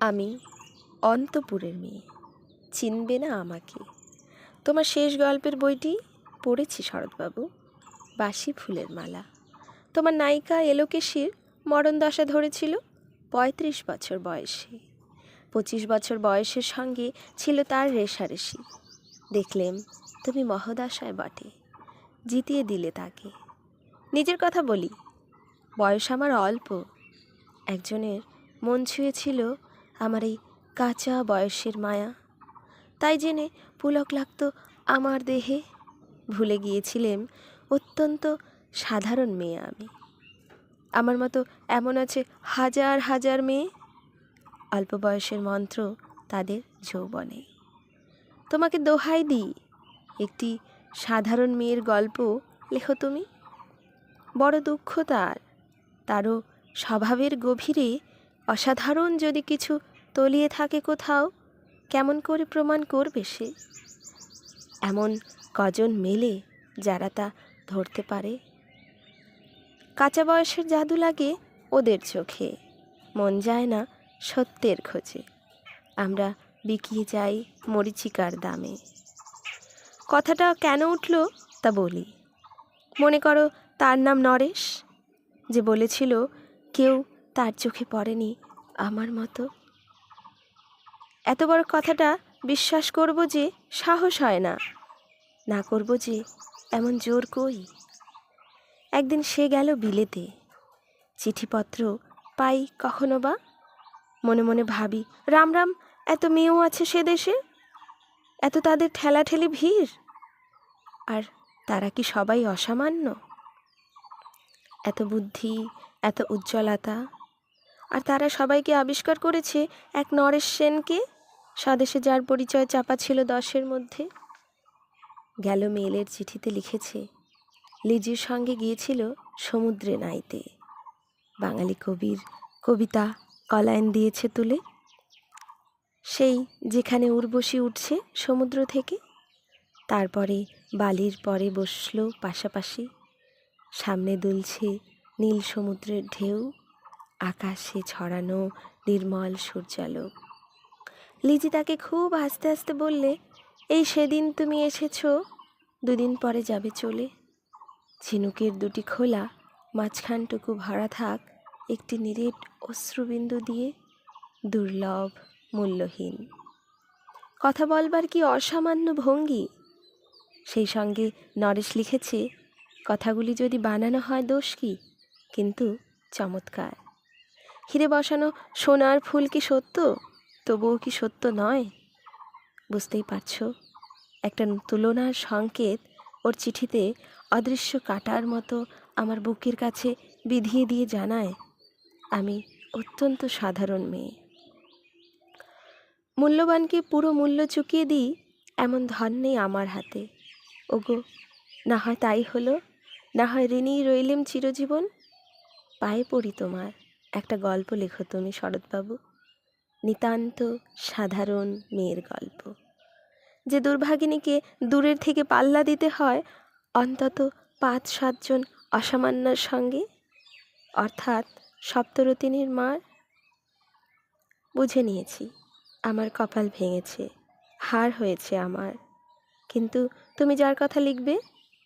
আমি অন্তপুরের মেয়ে। চিনবে না আমাকে। তোমার শেষ গল্পের বইটি পড়েছি শরৎবাবু। বাসি ফুলের মালা। তোমার নায়িকা এলোকেশির মরণ দশা ধরেছিল পঁয়ত্রিশ বছর বয়সে। পঁচিশ বছর বয়সের সঙ্গে ছিল তার রেশারেশি দেখলেম তুমি মহদাশয় বটে। জিতিয়ে দিলে তাকে। নিজের কথা বলি। বয়স আমার অল্প। একজনের মন ছুঁয়েছিল আমার এই কাঁচা বয়সের মায়া। তাই জেনে পুলক লাগতো আমার দেহে। ভুলে গিয়েছিলেন অত্যন্ত সাধারণ মেয়ে আমি। আমার মতো এমন আছে হাজার হাজার মেয়ে। অল্প বয়সের মন্ত্র তাদের যৌবনে। তোমাকে দোহাই দিই, একটি সাধারণ মেয়ের গল্প লেখো তুমি। বড় দুঃখ তার, তারও স্বভাবের গভীরে অসাধারণ যদি কিছু তলিয়ে থাকে কোথাও, কেমন করে প্রমাণ করবে সে? এমন কজন মেলে যারা তা ধরতে পারে? কাঁচা বয়সের জাদু লাগে ওদের চোখে, মন যায় না সত্যের খোঁজে। আমরা বিকিয়ে যাই মরিচিকার দামে। কথাটা কেন উঠল তা বলি। মনে করো তার নাম নরেশ, যে বলেছিল, কেউ তার চোখে পড়েনি আমার মতো। এত বড় কথাটা বিশ্বাস করব যে সাহস হয় না। না করব যে এমন জোর কই? একদিন সে গেল বিলেতে। চিঠিপত্র পাই কখনো বা? মনে মনে ভাবি, রাম রাম, এত মেয়েও আছে সে দেশে? এত তাদের ঠেলাঠেলি ভিড়? আর তারা কি সবাই অসামান্য? এত বুদ্ধি, এত উজ্জ্বলতা? আর তারা সবাইকে আবিষ্কার করেছে এক নরেশ সেনকে? স্বদেশে যার পরিচয় চাপা ছিল দশের মধ্যে। গেল মেলের চিঠিতে লিখেছে, লিজির সঙ্গে গিয়েছিল সমুদ্রে নাইতে। বাঙালি কবির কবিতা কলায়ন দিয়েছে তুলে। সেই যেখানে উর্বশী উঠছে সমুদ্র থেকে, তারপরে বালির পরে বসল পাশাপাশি। সামনে দুলছে নীল সমুদ্রের ঢেউ, আকাশে ছড়ানো নির্মল সূর্যালোক। লিজি তাকে খুব আস্তে আস্তে বললে, এই সেদিন তুমি এসেছ, দুদিন পরে যাবে চলে। ঝিনুকের দুটি খোলা, মাঝখানটুকু ভরা থাক, একটি নিরেট অশ্রুবিন্দু দিয়ে দুর্লভ, মূল্যহীন। কথা বলবার কি অসামান্য ভঙ্গি? সেই সঙ্গে নরেশ লিখেছে, কথাগুলি যদি বানানো হয় দোষ কি? কিন্তু চমৎকার। হিরে বসানো সোনার ফুল কি সত্য? তবুও কি সত্য নয়? বুঝতেই পারছ, একটা তুলনার সংকেত ওর চিঠিতে অদৃশ্য কাটার মতো আমার বুকের কাছে বিধিয়ে দিয়ে জানায়, আমি অত্যন্ত সাধারণ মেয়ে। মূল্যবানকে পুরো মূল্য চুকিয়ে দিই এমন ধন নেই আমার হাতে। ওগো, না হয় তাই হলো, না হয় ঋণী রইলেম চিরজীবন? পায়ে পড়ি তোমার, একটা গল্প লেখো তুমি শরৎবাবু। নিতান্ত সাধারণ মেয়ের গল্প। যে দুর্ভাগিনীকে দূরের থেকে পাল্লা দিতে হয়, অন্তত পাঁচ সাতজন অসামান্যর সঙ্গে? অর্থাৎ সপ্তরতিনীর মার বুঝে নিয়েছি, আমার কপাল ভেঙেছে হার হয়েছে আমার। কিন্তু তুমি যার কথা লিখবে,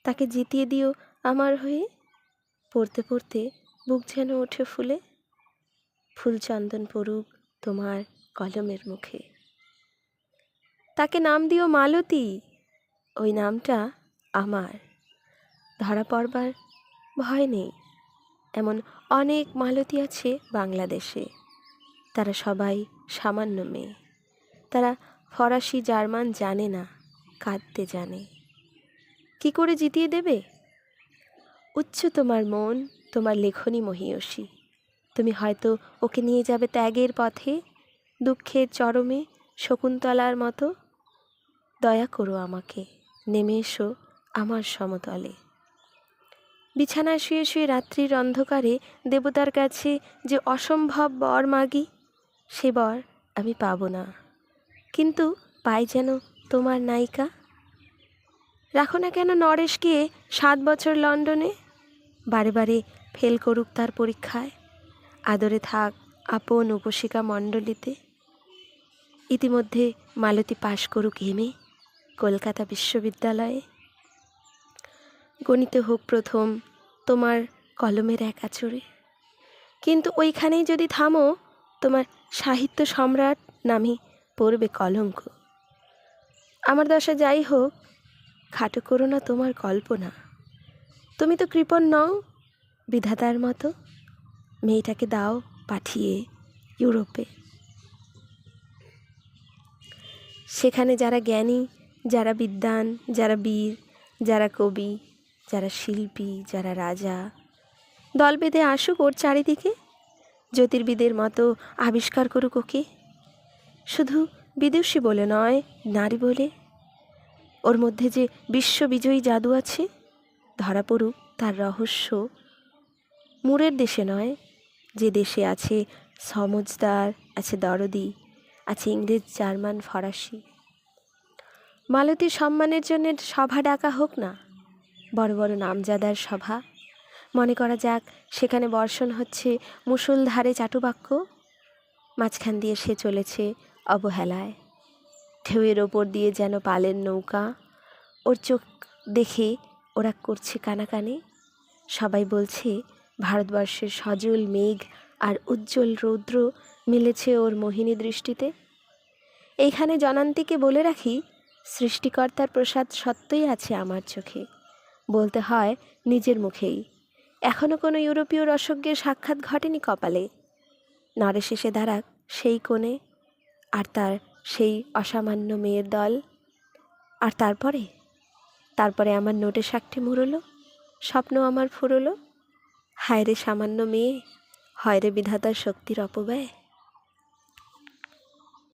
তাকে জিতিয়ে দিও আমার হয়ে? পড়তে পড়তে বুক যেন ওঠে ফুলে। ফুলচন্দন পড়ুক তোমার কলমের মুখে। তাকে নাম দিও মালতী, ওই নামটা আমার। ধরা পড়বার ভয় নেই, এমন অনেক মালতী আছে বাংলাদেশে। তারা সবাই সামান্য মেয়ে। তারা ফরাসি, জার্মান জানে না, কাঁদতে জানে। কি করে জিতিয়ে দেবে? উচ্চ তোমার মন, তোমার লেখনী মহিয়সী। তুমি হয়তো ওকে নিয়ে যাবে ত্যাগের পথে, দুঃখের চরমে, শকুন্তলার মতো। দয়া করো আমাকে, নেমে এসো আমার সমতলে। বিছানায় শুয়ে শুয়ে রাত্রির অন্ধকারে দেবতার কাছে যে অসম্ভব বর মাগি, সে বর আমি পাবো না। কিন্তু পাই যেন তোমার নায়িকা। রাখো না কেন নরেশকে সাত বছর লন্ডনে? বারে বারে ফেল করুক তার পরীক্ষায়। আদরে থাক আপন উপশিকা মণ্ডলীতে। ইতিমধ্যে মালতী পাশ করুক এমে কলকাতা বিশ্ববিদ্যালয়ে। গণিতে হোক প্রথম, তোমার কলমের এক আচরে কিন্তু ওইখানেই যদি থামো, তোমার সাহিত্য সম্রাট নামে পড়বে কলঙ্ক। আমার দশা যাই হোক, খাটো করো না তোমার কল্পনা। তুমি তো কৃপণ নও, বিধাতার মতো। মেয়েটাকে দাও পাঠিয়ে ইউরোপে। সেখানে যারা জ্ঞানী, যারা বিদ্বান, যারা বীর, যারা কবি, যারা শিল্পী, যারা রাজা, দল বেঁধে আসুক ওর চারিদিকে। জ্যোতির্বিদের মতো আবিষ্কার করুক ওকে। শুধু বিদুষী বলে নয়, নারী বলে। ওর মধ্যে যে বিশ্ববিজয়ী জাদু আছে, ধরা পড়ুক তার রহস্য। মুরের দেশে নয় যে দেশে আছে সমজদার, আছে দরদি, আছে ইংরেজ, জার্মান, ফরাসি। মালতীর সম্মানের জন্য সভা ডাকা হোক না, বড় বড় নামজাদার সভা। মনে করা যাক, সেখানে বর্ষণ হচ্ছে মুষলধারে চাটুবাক্য, মাঝখান দিয়ে সে চলেছে অবহেলায়। ঢেউয়ের ওপর দিয়ে যেন পালের নৌকা, ওর চোখ দেখে ওরা করছে কানাকানি। সবাই বলছে ভারতবর্ষের সজল, মেঘ আর উজ্জ্বল রৌদ্র মিলেছে ওর মোহিনী দৃষ্টিতে। এইখানে জনান্তিকে বলে রাখি, সৃষ্টিকর্তার প্রসাদ সত্যই আছে আমার চোখে। বলতে হয়, নিজের মুখেই। এখনও কোনো ইউরোপীয় রসজ্ঞের সাক্ষাৎ ঘটেনি কপালে। নরেশ এসে দাঁড়াক সেই কোণে, আর তার সেই অসামান্য মেয়ের দল। আর তারপরে? তারপরে আমার নোটে সাক্ষী মুড়লো, স্বপ্ন আমার ফুরলো। হায় রে সামান্য মেয়ে হয় রে বিধাতার শক্তির অপব্যয়।